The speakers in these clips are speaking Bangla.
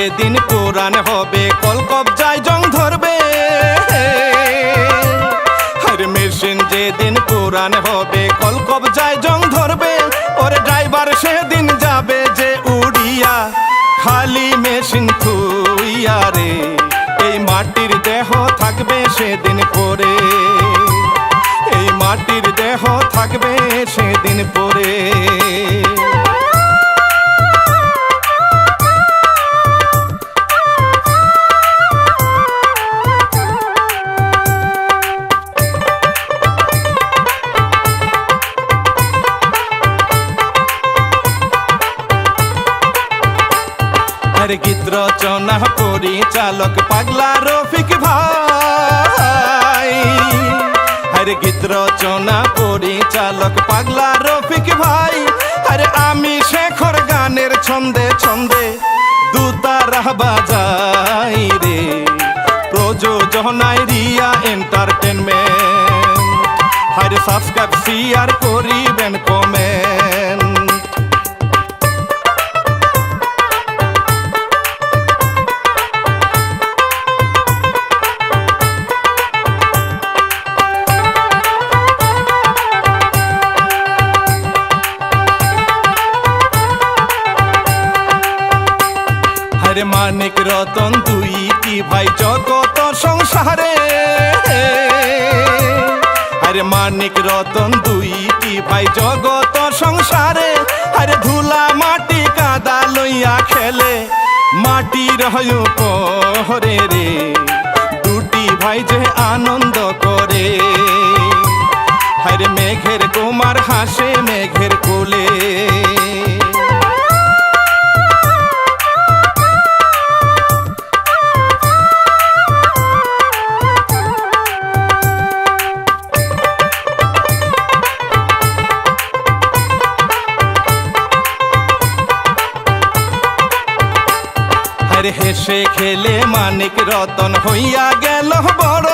যেদিন কোরআন হবে, কলকব যায় জং ধরবে। হার মেশিন, যেদিন কোরআন হবে, কলকব যায় জং ধরবে। ওর ড্রাইভার সেদিন যাবে যে উড়িয়া, খালি মেশিন থুইয়া রে। এই মাটির দেহ থাকবে সেদিন পরে। এই মাটির দেহ থাকবে সেদিন পরে। আর গীত রচনা পরিচালক পাগলা রফিক ভাই। আরে গীত রচনা পরিচালক পাগলা রফিক ভাই। আরে আমি শেখর গানের ছন্দে ছন্দে দুতারা বাজাই রে। প্রযোজনায় রিয়া এন্টারটেনমেন্ট আরে সাবস্ক্রাইব শেয়ার করিবেন কমেন্ট মানিক রতন দুইটি ভাই জগত সংসারে? আরে মানিক রতন দুইটি ভাই জগত সংসারে? আরে ধুলা মাটি কাদা লইয়া খেলে মাটির হয় পরে রে। দুটি ভাই যে আনন্দ করে। হরে মেঘের কুমার হাসে মেঘের কোলে। হেসে খেলে মানিক রতন হইয়া গেল বড়।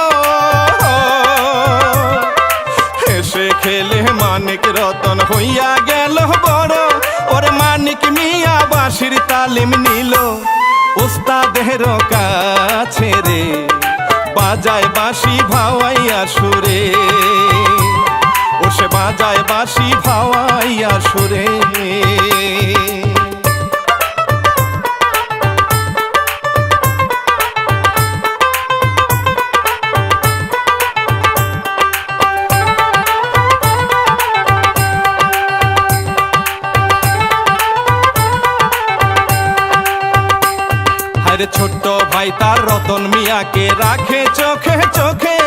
হেসে খেলে মানিক রতন হইয়া গেল বড়। ওর মানিক মিয়া বাসির তালিম নিল। উস্তাদের কাছে রে, বাজায় বাসি ভাওয়াইয়া সুরে। ও সে বাজায় বাসি ভাওয়াইয়া সুরে। তার রতন মিয়াকে রাখে চোখে চোখে।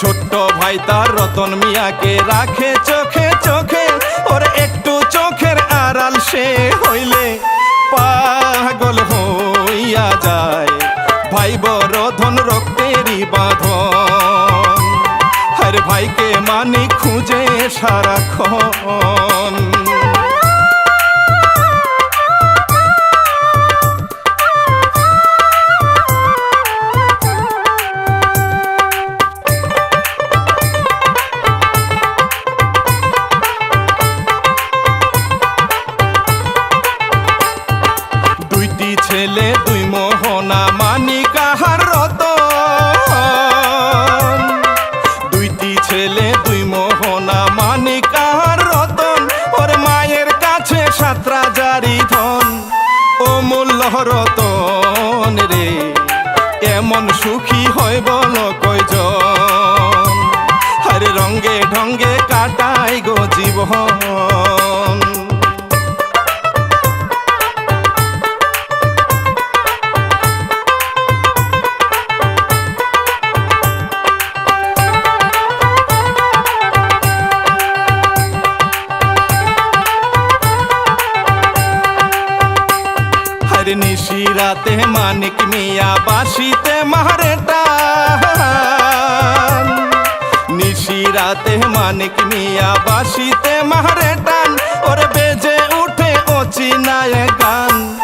ছোট্ট ভাই তার রতন মিয়াকে রাখে চোখে চোখে। ওর একটু চোখের আড়াল সে হইলে পাগল হইয়া যায়। ভাই বড় ধন রক্তেরই বাঁধন। হর ভাইকে মানি খুঁজে সারাক্ষণ। মানিক মিয়া বাসিতে মারে টান। নিশিরাতে মানিক মিয়া বাসিতে মারে টান। ওরে বেজে উঠে অচিনায় গান।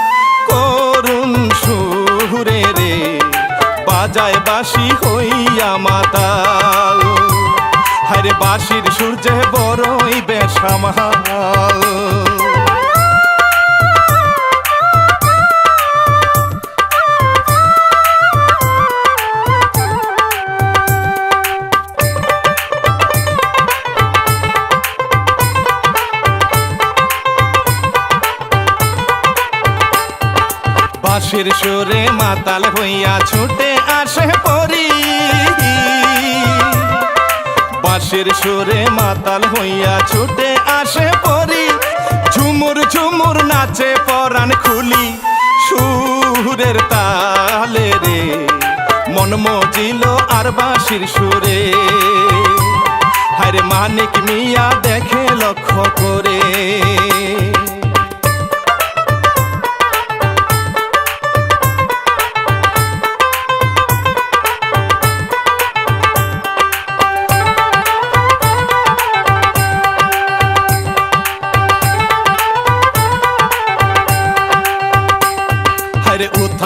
করুণ সুরে রে, বাজায় বাসি হইয়া মাতাল। হারে বাসির সূর্যে বড়ই বেশামাল। বাঁশির সুরে মাতাল হইয়া ছুটে আসে পরি। বাঁশির সুরে মাতাল হইয়া ছুটে আসে পরি। ঝুমুর ঝুমুর নাচে পরাণ খুলি সুরের তালে রে। মন মজিল আর বাঁশির সুরে। হারে মানিক মিয়া দেখে লক্ষ্য করে।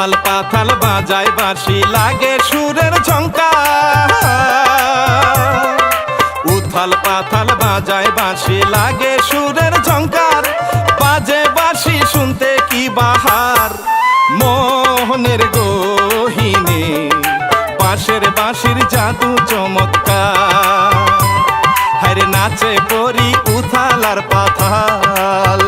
উথাল পাথাল বাজায় বাঁশি লাগে সুরের ঝঙ্কা উথাল, পাথাল বাজায় বাঁশি লাগে সুরের ঝঙ্কার বাজে বাঁশি শুনতে কি বাহার। মোহনের গহিনে বাঁশের বাঁশির জাদু চমৎকার। হরে নাচে পরি উথাল আর পাথাল।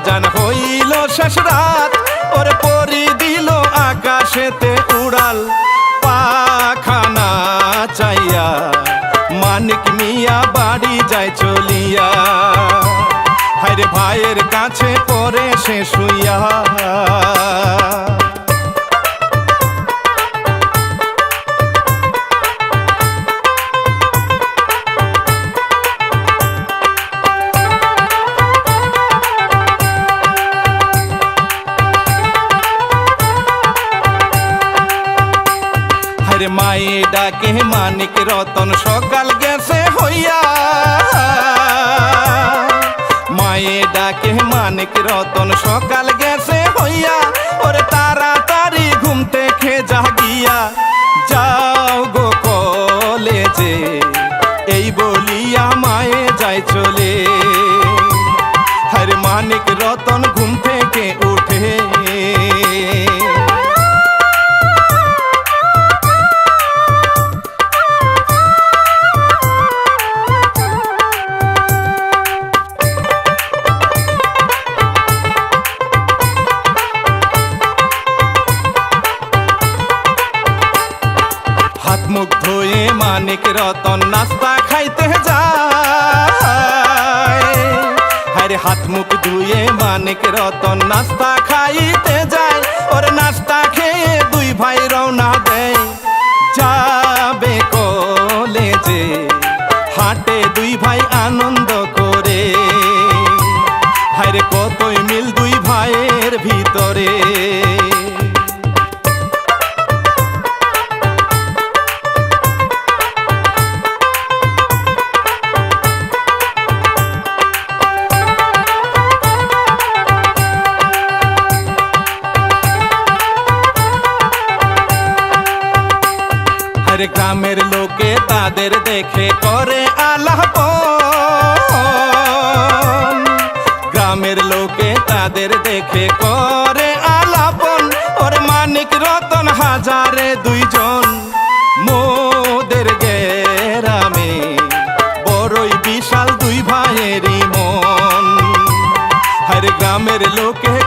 আজান হইল শেষ রাত, ওরে পরি দিল আকাশেতে উড়াল। পাখানা চাইয়া, মানিক মিয়া বাড়ি যায় চলিয়া। হায়রে ভাইয়ের কাছে পরে সে শুইয়া। মানিক রতন সকাল গেছে হইয়া। মায়ে ডাকে, মানিক রতন, সকাল গেছে হইয়া। ওরে তাড়াতাড়ি ঘুম থেকে জাগিয়া যাও গো কলেজে। এই বলিয়া মায়ে যায় চলে। হরে মানিক রতন, ঘুম থেকে উঠে। হাজারে দুইজন মোদের গেরামে। বড়ই বিশাল দুই ভাইয়েরই মন। হরে গ্রামের লোকে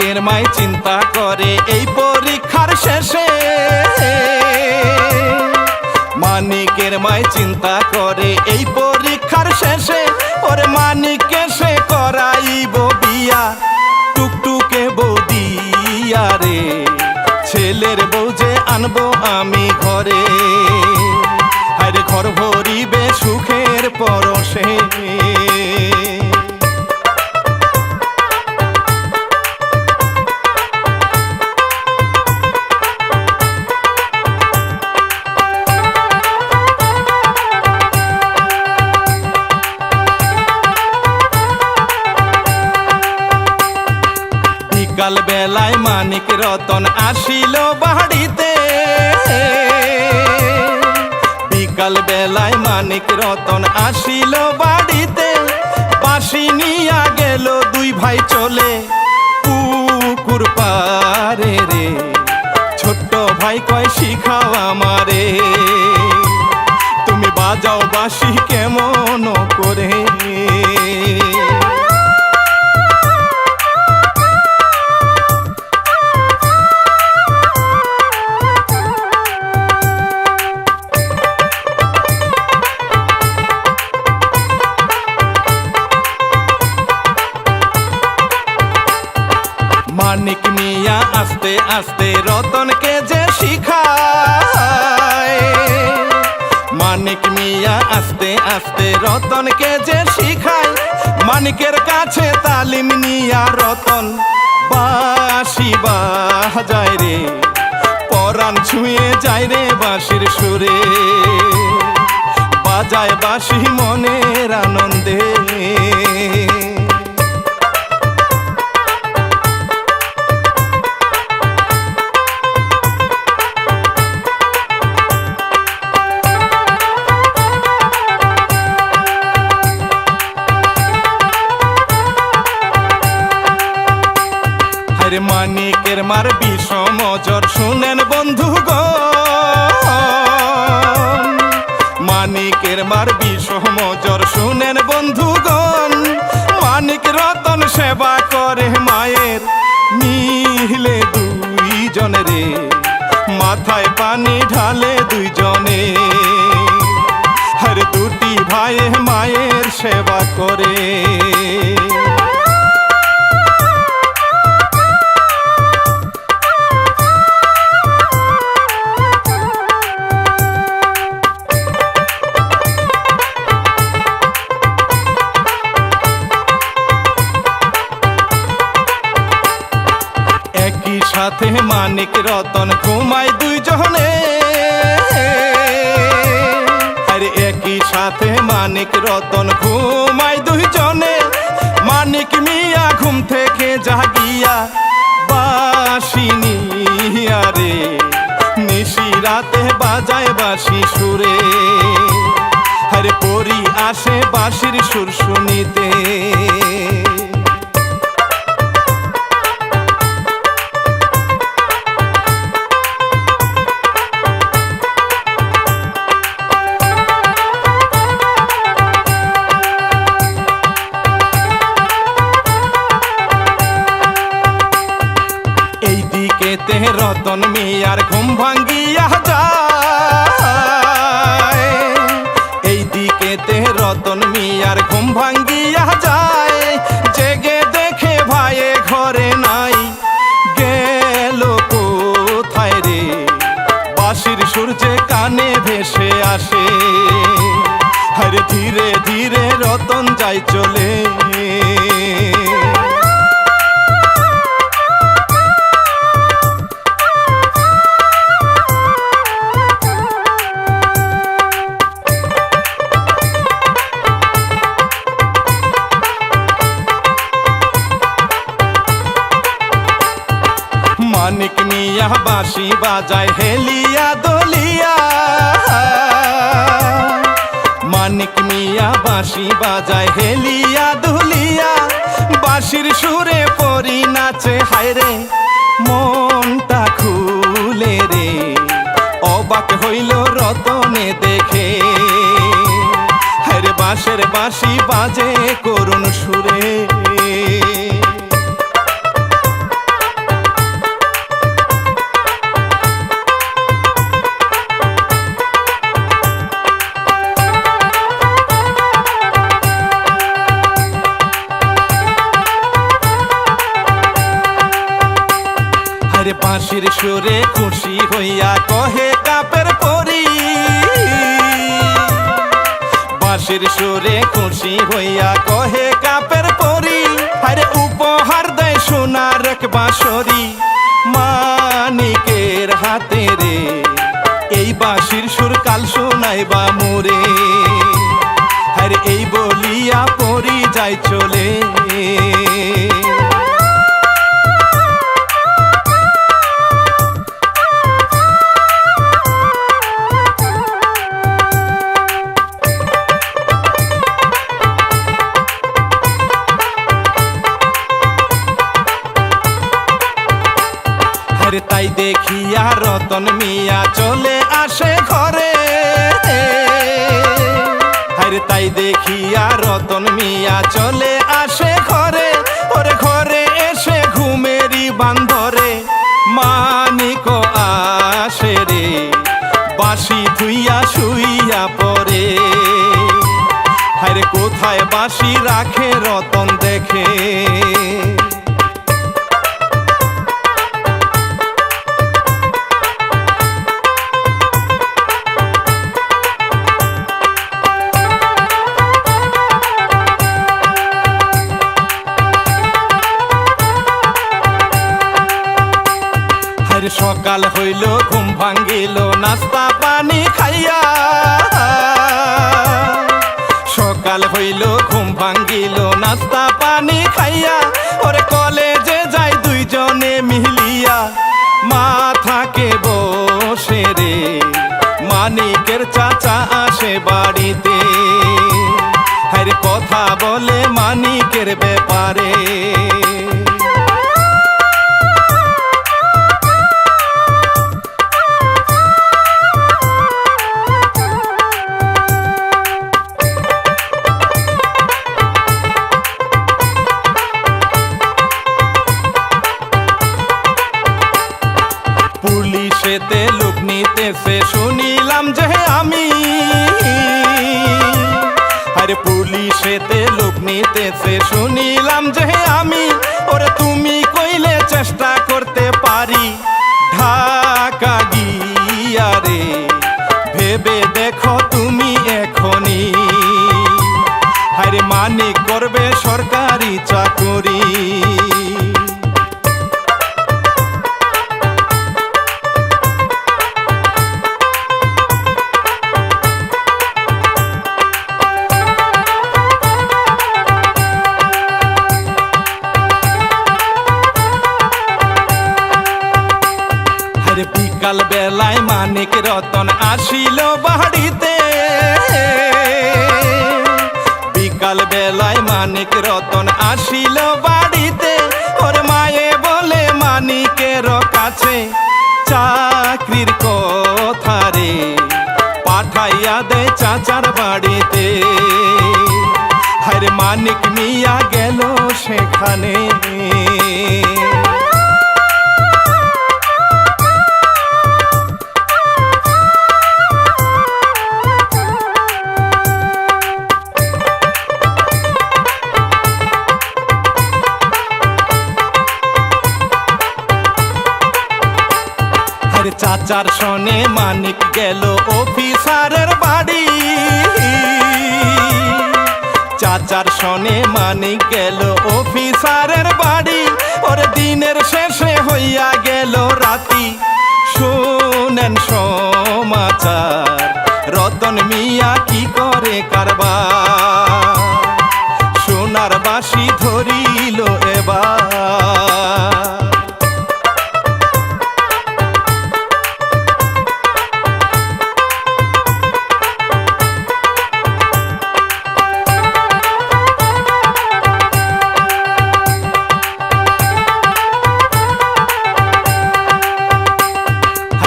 অনেকের মাই চিন্তা করে, এই পরীক্ষার শেষে। মানিকের মাই চিন্তা করে, এই পরীক্ষার শেষে। ওর মানিকে সে করাইব বিয়া, টুকটুকে বৌদিয়া রে। ছেলের বউ যে আনব আমি ঘরে। আরে ঘর ভরিবে সুখের পরশে। মানিক রতন আসিল বাড়িতে। বিকাল বেলায় মানিক রতন আসিল বাড়িতে। পাশি নিয়া গেল দুই ভাই চলে পুকুর পারে রে। ছোট্ট ভাই কয়, শিখাও আমারে। তুমি বাজাও বাসি কেমন করে? আস্তে আস্তে রতনকে যে শিখায়। মানিক মিয়া আস্তে আস্তে রতনকে যে শিখায়। মানিকের কাছে তালিম নিয়া রতন বাসি বাজায় রে। পরাণ ছুঁয়ে যায় রে বাঁশির সুরে। বাজায় বাসি মনের আনন্দে। মানিক রতন সেবা করে মায়ের। মিলে দুইজন রে মাথায় আসে বাঁশির সুর শুনিতে বাঁশি বাজায় হেলিয়া দলিয়া। মানিক মিয়া বাঁশি বাজায় হেলিয়া দুলিয়া। বাঁশির সুরে পরি নাচে হায়রে মনটা খুলে রে। অবাক হইল রতনে দেখে। হায়রে বাঁশের বাঁশি বাজে করুণ সুরে। সুরে খুশি হইয়া কহে কাপের পরি। বাঁশির সুরে খুশি হইয়া কহে কাপের পরি। আরে উপহার দেয় সোনার বাঁশরি। মানিকের হাতে রে, এই বাঁশির সুর কাল শোনাইবা মোরে। আরে এই বলিয়া পরি যাই চলে। পরে। হায় কোথায় বাসি রাখে রতন দেখে? পানি খাইয়া, ওরে কলেজে যাই দুইজনে মিলিয়া। মা থাকে বসে রে, মানিকের চাচা আসে বাড়িতে। হর কথা বলে মানিকের ব্যাপারে। নিতেছে শুনিলাম যে আমি, ওরে তুমি কইলে চেষ্টা করতে পারি। ঢাকা গিয়া রে, ভেবে দেখো তুমি এখনই। হারে মানে করবে সরকারি চাকরি। মানিক মিয়া গেল সেখানে। চাচার সনে মানিক গেল অফিসারের বাড়ি। চাচার সনে মানি গেল অফিসারের বাড়ি। ওর দিনের শেষে হইয়া গেল রাতি। শোনেন সমাচার, রতন মিয়া কি করে কারবার? সোনার বাসি ধরিল এবার।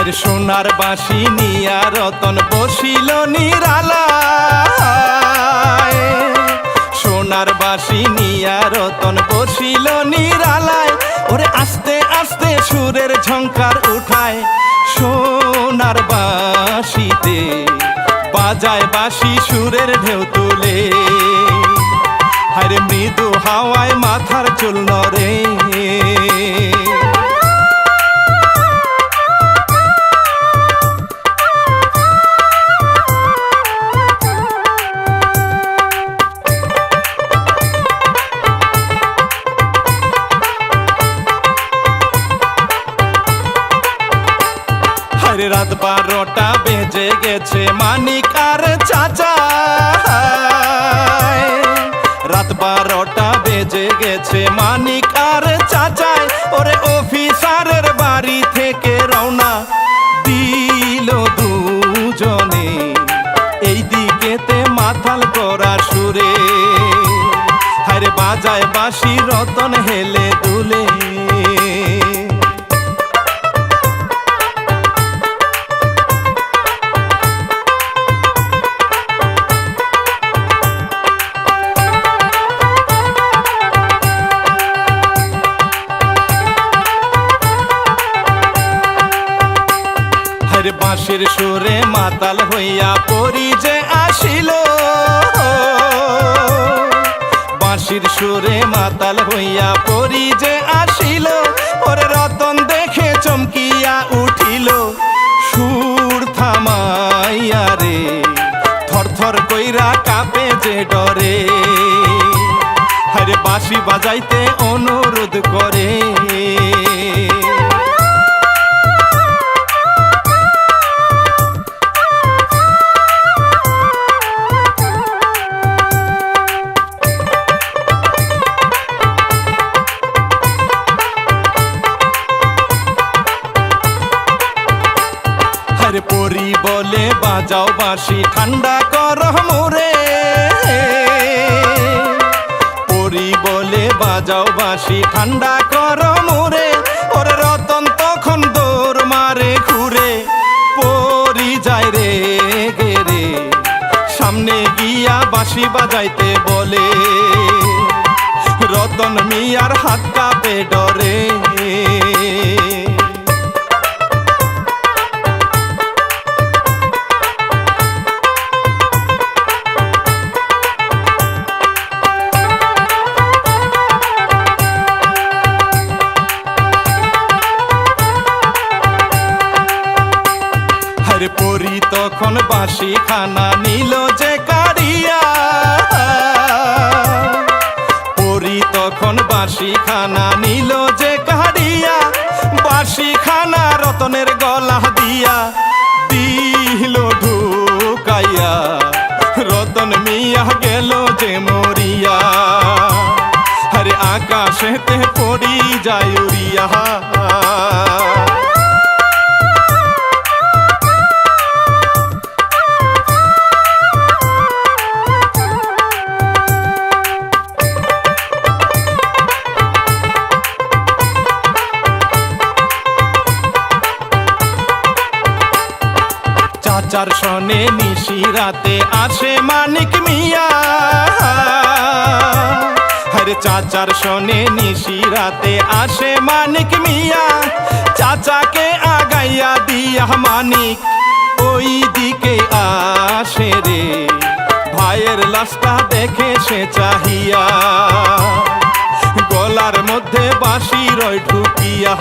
আর সোনার বাঁশি নিয়া রতন বসিল নিরালায়। সোনার বাঁশি নিয়া রতন বসিল নিরালায়। ওরে আস্তে আস্তে সুরের ঝঙ্কার উঠায়। সোনার বাঁশিতে বাজায় বাঁশি সুরের ঢেউ তুলে। হারে মৃদু হাওয়ায় মাথার চুল নরে রাত বারোটা বেজে গেছে মানিক আর চাচা। রাত বারোটা বেজে গেছে মানিক আর চাচাই ওরে অফিসারের বাড়ি থেকে রওনা দিল দুজনে। এই দিকেতে মাথাল করা সুরে হারে বাজায় বাসি রতন হেলে দুলে পরি যে আসিল। বাঁশির সুরে মাতাল হইয়া পরি যে আসিল। ওরে রতন দেখে চমকিয়া উঠিল। সুর থামাইয়া রে, থর থর কইরা কাপে যে ডরে। হরে বাঁশি বাজাইতে অনুরোধ করে। বাজাও বাঁশি ঠান্ডা কর মোরে। পরি বলে বাজাও বাঁশি ঠান্ডা কর মোরে। ওরে রতন তখন দৌড় মারে ঘুরে। পরি যায় রে গেরে সামনে গিয়া বাঁশি বাজাইতে বলে। রতন মিয়ার হাত কাপে ডরে। চাচার সনে নিশি রাতে আসে মানিক মিয়া। হরে চাচার সনে নিশি রাতে আসে মানিক মিয়া। চাচাকে আগাইয়া দিয়া মানিক ওই দিকে আসে রে। ভাইয়ের লাশটা দেখে সে চাহিয়া। গলার মধ্যে বাঁশি রয় ঢুকিয়া।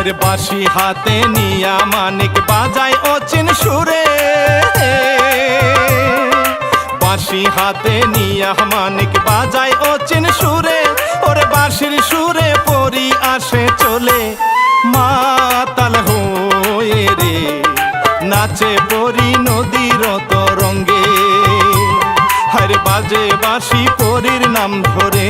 হর বাঁশি হাতে নিয়া মানিক বাজায় অচিন সুরে। বাঁশি হাতে নিয়া মানিক বাজায় অচিন সুরে। ওরে বাঁশির সুরে পরি আসে চলে। মাতাল হয়ে রে, নাচে পরি নদীর তরঙ্গে। হর বাজে বাঁশি পরির নাম ধরে।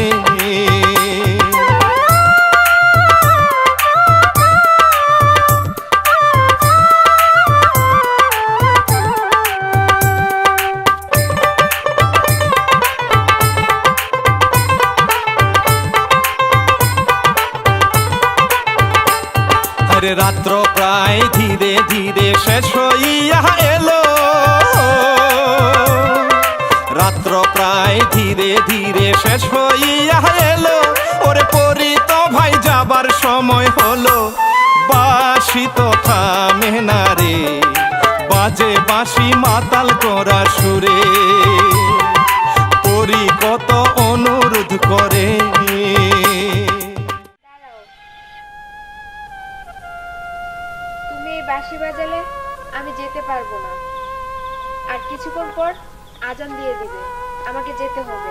রাত্র প্রায় ধীরে ধীরে শেষ হইয়া এলো। রাত্র প্রায় ধীরে ধীরে শেষ হইয়া এলো। ওরে পরি তো ভাই, যাবার সময় হলো। বাসি তো থামে না রে। বাজে বাসি মাতাল করা সুরে। পরি কত অনুরোধ করে বাঁশি বাজালে আমি যেতে পারব না। আর কিছুক্ষণ পর আজান দিয়ে দিবে। আমাকে যেতে হবে।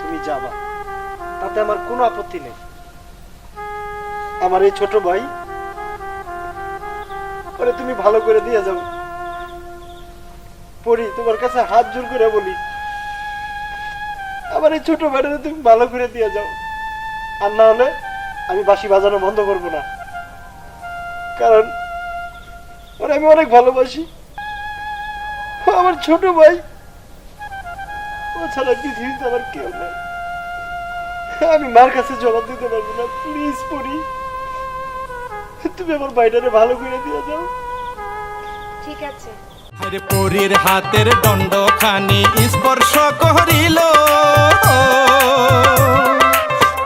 তুমি যাবা। তাতে আমার কোনো আপত্তি নেই। আমার এই ছোট ভাই ওরে তুমি ভালো করে দিয়ে যাও। পড়ি তোমার কাছে হাত জোর করে বলি। আমার এই ছোট ভাইটা তুমি ভালো করে দিয়ে যাও। আর না হলে আমি বাঁশি বাজানো বন্ধ করব না। কারণ ওরে আমি অনেক ভালোবাসি। আমার ছোট ভাই। ও ছাড়া পৃথিবীতে আমার কেউ নেই। আমি মার কাছে জবাব দিতে পারব না প্লিজ পড়ি। তুমি আমার বাইটারে ভালো করে দিয়ে যাও ঠিক আছে। আরে পরীর হাতের দণ্ড খানি স্পর্শ করিল।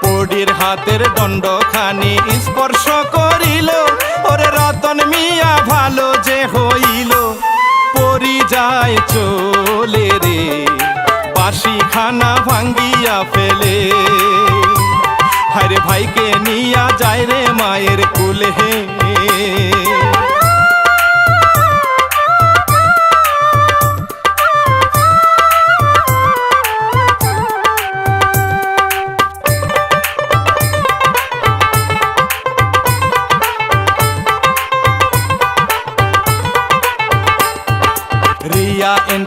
পরীর হাতের দণ্ড খানি স্পর্শ করিল। ওরে রতন মিয়া ভালো যে হইল, পরি যায় চলে রে। বাসি খানা ভাঙ্গিয়া ফেলে। হরে ভাইকে নিয়া যায় রে মায়ের কুলে।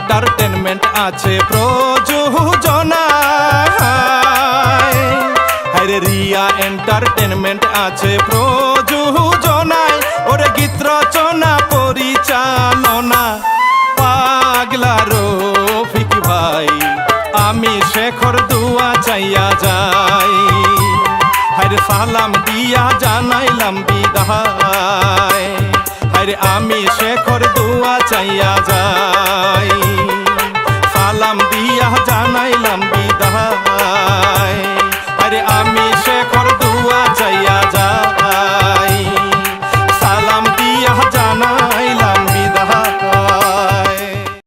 এন্টারটেনমেন্ট আছে প্রযোজনা রিয়া এন্টারটেনমেন্ট আছে প্রযোজনায়। ওরে গীত রচনা, পরিচালনা, পাগলা রফিক ভাই, আমি শেখর দুয়া চাইয়া যাই। হরে সালাম দিয়া জানাইলাম বিদায়। আরে আমি শেখর দুয়া চাইয়া যাই। সালাম দিয়া জানাইলাম বিদায়। আরে আমি শেখর দুয়া চাইয়া যাই।